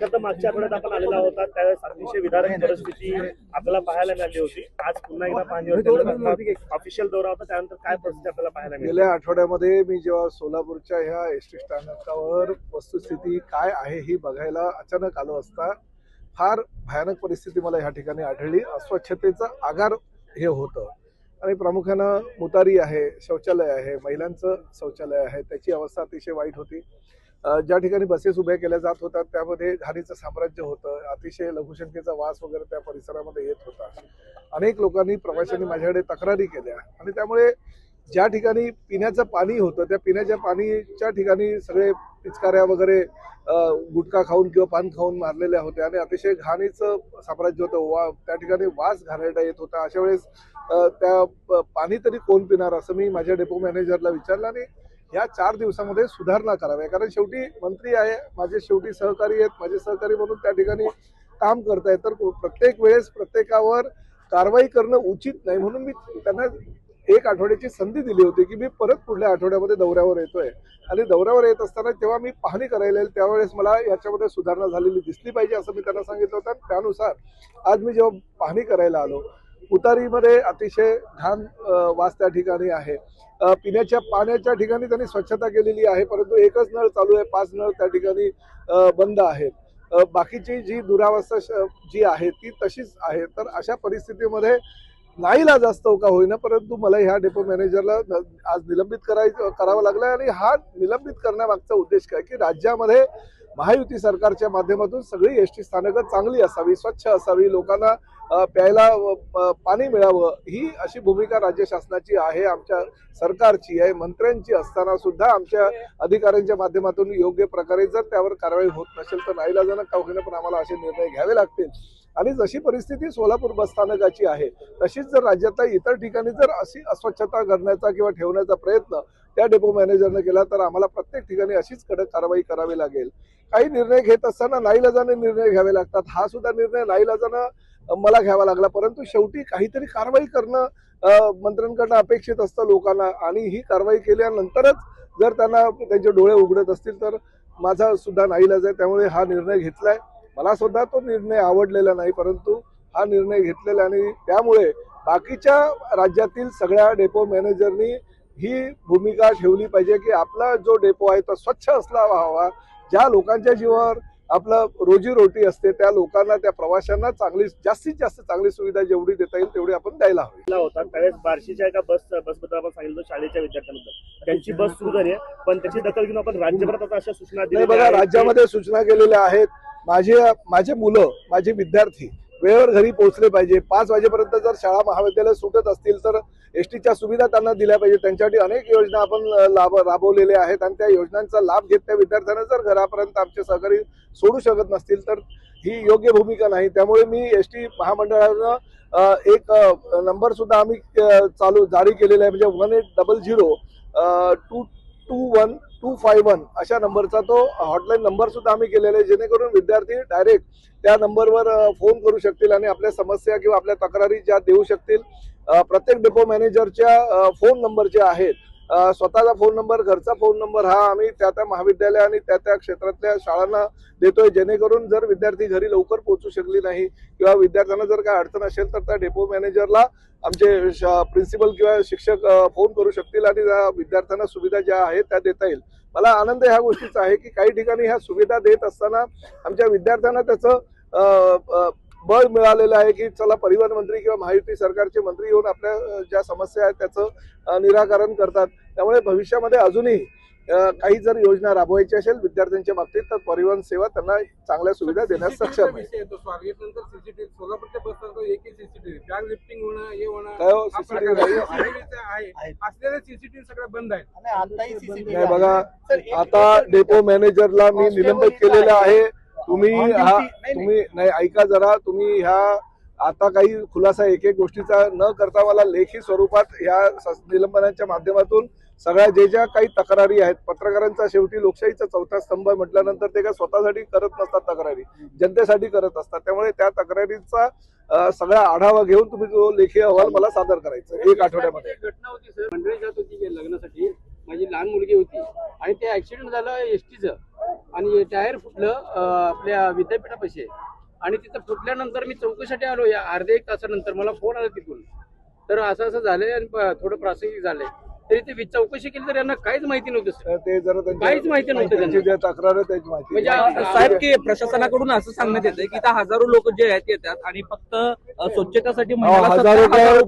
खरं तर मागच्या आठवड्यात आपण आलेला होता त्यावेळेस अतिशय विदारक परिस्थिती आपल्याला पाहायला मिळाली होती. आज पुन्हा एकदा पाहणीवर ऑफिशियल दौरा होता. त्यानंतर काय परिस्थिती आपल्याला पाहायला मिळाली? गेल्या आठवड्यामध्ये मी जेव्हा सोलापूरच्या ह्या एस टी स्थानकावर वस्तुस्थिती काय आहे ही बघायला अचानक आलो असता फार भयानक परिस्थिती मला ह्या ठिकाणी आढळली. अस्वच्छतेचं आगार हे होतं. आणि प्रामुख्यानं मुतारी आहे शौचालय आहे महिलांचं शौचालय आहे त्याची अवस्था अतिशय वाईट होती. ज्या ठिकाणी बसेस उभ्या केल्या जात होत्या त्यामध्ये घाणीचं साम्राज्य होतं. अतिशय लघुशंकेचा वास वगैरे त्या परिसरामध्ये येत होता. अनेक लोकांनी प्रवाशांनी माझ्याकडे तक्रारी केल्या. आणि त्यामुळे ज्या ठिकाणी पिण्याचं पाणी होतं त्या पिण्याच्या पाणीच्या ठिकाणी सगळे पिचकाऱ्या वगैरे गुटखा खाऊन किंवा पान खाऊन मारलेल्या होत्या. आणि अतिशय घाणीचं साम्राज्य होतं. वा त्या ठिकाणी वास घाणेरडा येत होता. अशा वेळेस त्या पाणी तरी कोण पिणार असं मी माझ्या डेपो मॅनेजरला विचारलं आणि या चार दिवसामध्ये सुधारणा कराव्या कारण शेवटी मंत्री आहे माझे शेवटी सहकारी आहेत माझे सहकारी म्हणून त्या ठिकाणी काम करतायत तर प्रत्येक वेळेस प्रत्येकावर कारवाई करणं उचित नाही म्हणून मी त्यांना एक आठवड्याची संधी दिली होती की मी परत पुढल्या आठवड्यामध्ये दौऱ्यावर येतोय. आणि दौऱ्यावर येत असताना जेव्हा मी पाहणी करायला येईल त्यावेळेस मला याच्यामध्ये सुधारणा झालेली दिसली पाहिजे असं मी त्यांना सांगितलं होतं. त्यानुसार आज मी जेव्हा पाहणी करायला आलो उतारीमध्ये अतिशय घाण वास त्या ठिकाणी आहे. पिण्याच्या पाण्याच्या ठिकाणी त्यांनी स्वच्छता केलेली आहे परंतु एकच नळ चालू आहे पाच नळ त्या ठिकाणी बंद आहेत. बाकीची जी दुरावस्था श- जी आहे ती तशीच आहे. तर अशा परिस्थितीमध्ये नाईलाज जास्त का होईना परंतु मला ह्या डेपो मॅनेजरला आज निलंबित करायचं करावं लागलं आणि हा निलंबित करण्यामागचा उद्देश काय? की राज्यामध्ये महायुती सरकारच्या माध्यमातून सगळी एस टी स्थानकं चांगली असावी स्वच्छ असावी लोकांना प्यायला पाणी मिळावं ही अशी भूमिका राज्य शासनाची आहे आमच्या सरकारची आहे मंत्र्यांची असताना सुद्धा आमच्या अधिकाऱ्यांच्या माध्यमातून योग्य प्रकारे जर त्यावर कारवाई होत नसेल तर नाईलाजानं का होईना पण आम्हाला असे निर्णय घ्यावे लागतील. आणि जशी परिस्थिती सोलापूर बसस्थानकाची आहे तशीच जर राज्यातल्या इतर ठिकाणी जर अशी अस्वच्छता करण्याचा किंवा ठेवण्याचा प्रयत्न त्या डेपो मॅनेजरनं केला तर आम्हाला प्रत्येक ठिकाणी अशीच कडक कारवाई करावी लागेल. काही निर्णय घेत असताना नाईलाजाने निर्णय घ्यावे लागतात. हा सुद्धा निर्णय नाईलाजानं मला घ्यावा लागला. परंतु शेवटी काहीतरी कारवाई करणं मंत्र्यांकडनं अपेक्षित असतं लोकांना आणि ही कारवाई केल्यानंतरच जर त्यांना त्यांचे डोळे उघडत असतील तर माझा सुद्धा नाईलाज आहे. त्यामुळे हा निर्णय घेतलाय. मला सुद्धा तो निर्णय आवडलेला नाही परंतु हा निर्णय घेतलेला आणि त्यामुळे बाकीच्या राज्यातील सगळ्या डेपो मॅनेजरनी ही भूमिका ठेवली पाहिजे की आपला जो डेपो आहे तो स्वच्छ असला हवा. ज्या लोकांच्या जीवावर आपलं रोजीरोटी असते त्या लोकांना त्या प्रवाशांना चांगली जास्तीत जास्त चांगली सुविधा जेवढी देता येईल तेवढी आपण द्यायला हवी. होता. त्यावेळेस बार्शीच्या एका बस बसबद्दल आपण सांगितलं शाळेच्या विद्यार्थ्यांबद्दल. त्यांची बस सुरू झाली आहे पण त्याची दखल घेऊन आपण राज्यभरात अशा सूचना बघा राज्यामध्ये सूचना केलेल्या आहेत. माझे माझे मुलं माझे विद्यार्थी वेळेवर घरी पोहोचले पाहिजे. पाच वाजेपर्यंत जर शाळा महाविद्यालय सुटत असतील तर एस टीच्या सुविधा त्यांना दिल्या पाहिजे. त्यांच्यासाठी अनेक योजना आपण लाभ राबवलेल्या आहेत आणि त्या योजनांचा लाभ घेत त्या विद्यार्थ्यांना जर घरापर्यंत आमचे सहकारी सोडू शकत नसतील तर ही योग्य भूमिका नाही. त्यामुळे मी एस टी महामंडळानं एक नंबर सुद्धा आम्ही चालू जारी केलेला आहे. म्हणजे one eight double zero two two one two five one अशा नंबरचा तो हॉटलाईन नंबर सुद्धा आम्ही केलेला आहे. जेणेकरून विद्यार्थी डायरेक्ट त्या नंबरवर फोन करू शकतील आणि आपल्या समस्या किंवा आपल्या तक्रारी ज्या देऊ शकतील. प्रत्येक डेपो मॅनेजरच्या फोन नंबर जे आहेत स्वतःचा फोन नंबर घरचा फोन नंबर हा आम्ही त्या त्या महाविद्यालय आणि त्या त्या क्षेत्रातल्या शाळांना देतोय जेणेकरून जर विद्यार्थी घरी लवकर पोहोचू शकली नाही किंवा विद्यार्थ्यांना जर काय अडचण असेल तर त्या डेपो मॅनेजरला आमचे प्रिन्सिपल किंवा शिक्षक फोन करू शकतील आणि त्या विद्यार्थ्यांना सुविधा ज्या आहेत त्या देता येईल. मला आनंद ह्या गोष्टीचा आहे की काही ठिकाणी ह्या सुविधा देत असताना आमच्या विद्यार्थ्यांना त्याचं बळ मिळालेलं आहे की चला परिवहन मंत्री किंवा महायुती सरकारचे मंत्री येऊन आपल्या ज्या समस्या आहेत त्याचं निराकरण करतात. त्यामुळे भविष्यामध्ये अजूनही काही जर योजना राबवायची असेल विद्यार्थ्यांच्या बाबतीत तर परिवहन सेवा त्यांना चांगल्या सुविधा देण्यास सक्षम आहे. हे हो, हा. बघा आता डेपो मॅनेजरला मी निलंबित केलेलं आहे? तुम्ही. हा. तुम्ही नाही ऐका जरा तुम्ही ह्या आता काही खुलासा एक एक गोष्टीचा न करता मला लेखी स्वरूपात ह्या सस- निलंबनाच्या माध्यमातून सगळ्या जे ज्या काही तक्रारी आहेत पत्रकारांचा शेवटी लोकशाहीचा चौथा स्तंभ म्हटल्यानंतर ते काय स्वतःसाठी करत नसतात तक्रारी जनतेसाठी करत असतात त्यामुळे त्या तक्रारीचा सगळा आढावा घेऊन तुम्ही जो लेखी अहवाल मला सादर करायचा एक आठवड्यामध्ये घटना होती सर मंडळी जात होती लग्नासाठी माझी लहान मुलगी होती आणि ते ऍक्सिडेंट झालं एसटीचं आणि टायर फुटलं आपल्या विद्यापीठापाशी. आणि तिथं फुटल्यानंतर मी चौकशीसाठी आलो या अर्ध्या एक तासानंतर. मला फोन आला तिथून. तर असं असं झालंय आणि थोडं प्रासंगिक झालंय. तरी ते चौकशी केली तर यांना काहीच माहिती नव्हतं ते जरा त्यांच्या- काहीच माहिती नव्हतं तक्रार आहे त्याची माहिती म्हणजे साहेब की प्रशासनाकडून असं सांगण्यात येतं की इथं हजारो लोक जे आहेत येतात आणि फक्त स्वच्छतेसाठी हजारो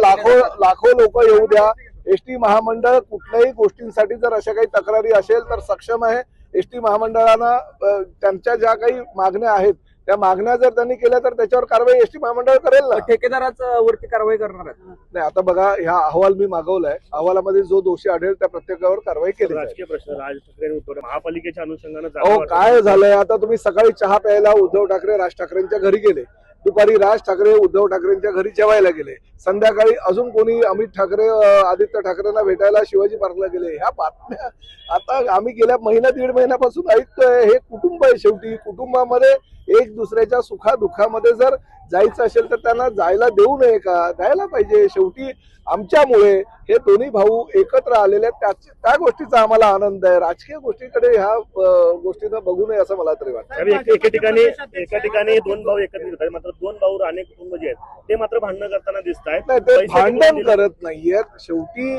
लाखो. लाखो लोक येऊ द्या. एसटी महामंडळ कुठल्याही गोष्टींसाठी जर अशा काही तक्रारी असेल तर सक्षम आहे. एसटी महामंडळानं अ, त्यांच्या ज्या काही मागण्या आहेत त्या मागण्या जर त्यांनी केल्या तर त्याच्यावर कारवाई एसटी महामंडळ करेल ना? ठेकेदाराच वरती कारवाई करणार आहेत. नाही आता बघा ह्या अहवाल मी मागवलाय. अहवालामध्ये जो दोषी आढळेल त्या प्रत्येकावर कारवाई केली जाईल. राजकीय प्रश्न राज ठाकरे उद्धव महापालिकेच्या अनुषंगानं अहो काय झालंय? आता तुम्ही सकाळी चहा प्यायला उद्धव ठाकरे राज ठाकरेंच्या घरी गेले. दुपारी राज ठाकरे उद्धव ठाकरेंच्या घरी जेवायला गेले. संध्याकाळी अजून कोणी अमित ठाकरे आदित्य ठाकरेंना भेटायला शिवाजी पार्कला गेले. ह्या बातम्या आता आम्ही गेल्या महिना दीड महिन्यापासून ऐकतोय हे कुटुंब आहे शेवटी. कुटुंबामध्ये एक दुसऱ्याच्या सुखा दुःखामध्ये जर जायचं असेल तर त्यांना जायला देऊ नये का? द्यायला पाहिजे. शेवटी आमच्यामुळे हे दोन्ही भाऊ एकत्र आलेले आहेत. त्याच- त्या गोष्टीचा आम्हाला आनंद आहे. राजकीय गोष्टीकडे ह्या अं, गोष्टीनं बघू नये असं मला तरी वाटतं. एक- ठिकाणी एका ठिकाणी दोन भाऊ एकत्रित होतात मात्र दोन भाऊ राणे कुटुंब जे आहेत. ते मात्र भांडणं करताना दिसत आहेत नाही ते भांडण करत नाहीयेत. शेवटी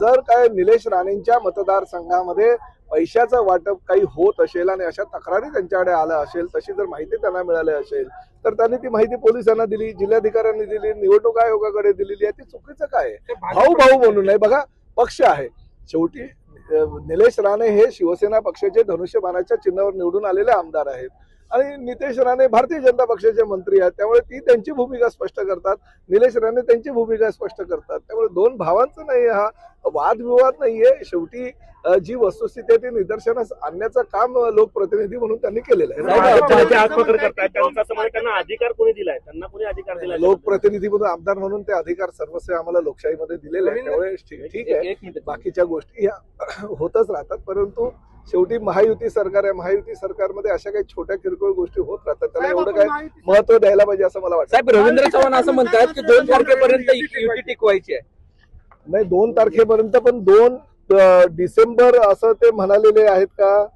जर काय निलेश राणेंच्या मतदारसंघामध्ये पैशाचं वाटप काही होत असेल आणि अशा तक्रारी त्यांच्याकडे आल्या असेल तशी जर माहिती त्यांना मिळाली असेल तर त्यांनी ती माहिती पोलिसांना दिली जिल्हाधिकाऱ्यांनी दिली निवडणूक आयोगाकडे दिलेली आहे. ती चुकीचं काय आहे? भाऊ भाऊ म्हणून नाही. बघा पक्ष आहे. शेवटी निलेश राणे हे शिवसेना पक्षाचे धनुष्यबाणाच्या चिन्हावर निवडून आलेले आमदार आहेत. आणि नितेश राणे भारतीय जनता पक्षाचे मंत्री आहेत. त्यामुळे ती त्यांची भूमिका स्पष्ट करतात. निलेश राणे त्यांची भूमिका स्पष्ट करतात. त्यामुळे दोन भावांचं नाही हा वादविवाद नाहीये. शेवटी जी वस्तुस्थिती आहे ती निदर्शनास आणण्याचं काम लोकप्रतिनिधी म्हणून त्यांनी केलेलं आहे. भाजपचे आत्मकर करतायत. त्यांचं असं म्हणणं त्यांना अधिकार कोणी दिलाय? त्यांना कोणी अधिकार दिलाय? लोकप्रतिनिधी म्हणून आमदार म्हणून ते अधिकार सर्वस्व आम्हाला लोकशाहीमध्ये दिलेले आहे त्यामुळे ठीक ठीक आहे. एक मिनिट. बाकीच्या गोष्टी ह्या होतच राहतात. परंतु शेवटी महायुती सरकार आहे. महायुती सरकारमध्ये अशा काही छोट्या किरकोळ गोष्टी होत राहतात. त्याला एवढं काय महत्त्व द्यायला पाहिजे असं मला वाटतं. साहेब रवींद्र चव्हाण असं म्हणतात की दोन तारखेपर्यंत युती टिकवायची आहे. नाही दोन तारखेपर्यंत पण दोन डिसेंबर असं ते म्हणालेले आहेत का?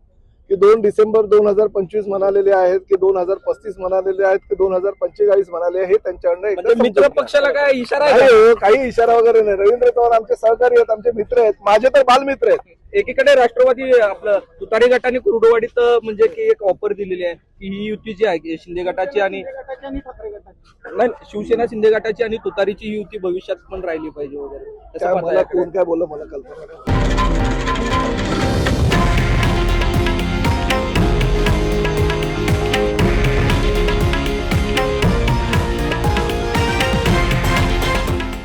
की दोन डिसेंबर दोन हजार पंचवीस म्हणालेले आहेत की दोन हजार पस्तीस म्हणालेले आहेत की दोन हजार पंचेचाळीस म्हणाले हे त्यांच्याकडनं म्हणजे मित्र. पक्षाला काय इशारा आहे हो, काही इशारा वगैरे नाही. रवींद्र चव्हाण आमचे सहकारी आहेत आमचे मित्र आहेत माझे तर बालमित्र आहेत? एकीकडे राष्ट्रवादी आपलं तुतारी गटाने कुर्डुवाडीत म्हणजे की एक ऑफर दिलेली आहे की ही युती जी आहे शिंदे गटाची आणि नाही शिवसेना शिंदे गटाची आणि तुतारीची ही युती भविष्यात पण राहिली पाहिजे वगैरे. मला कोण काय बोललं मला कल्पना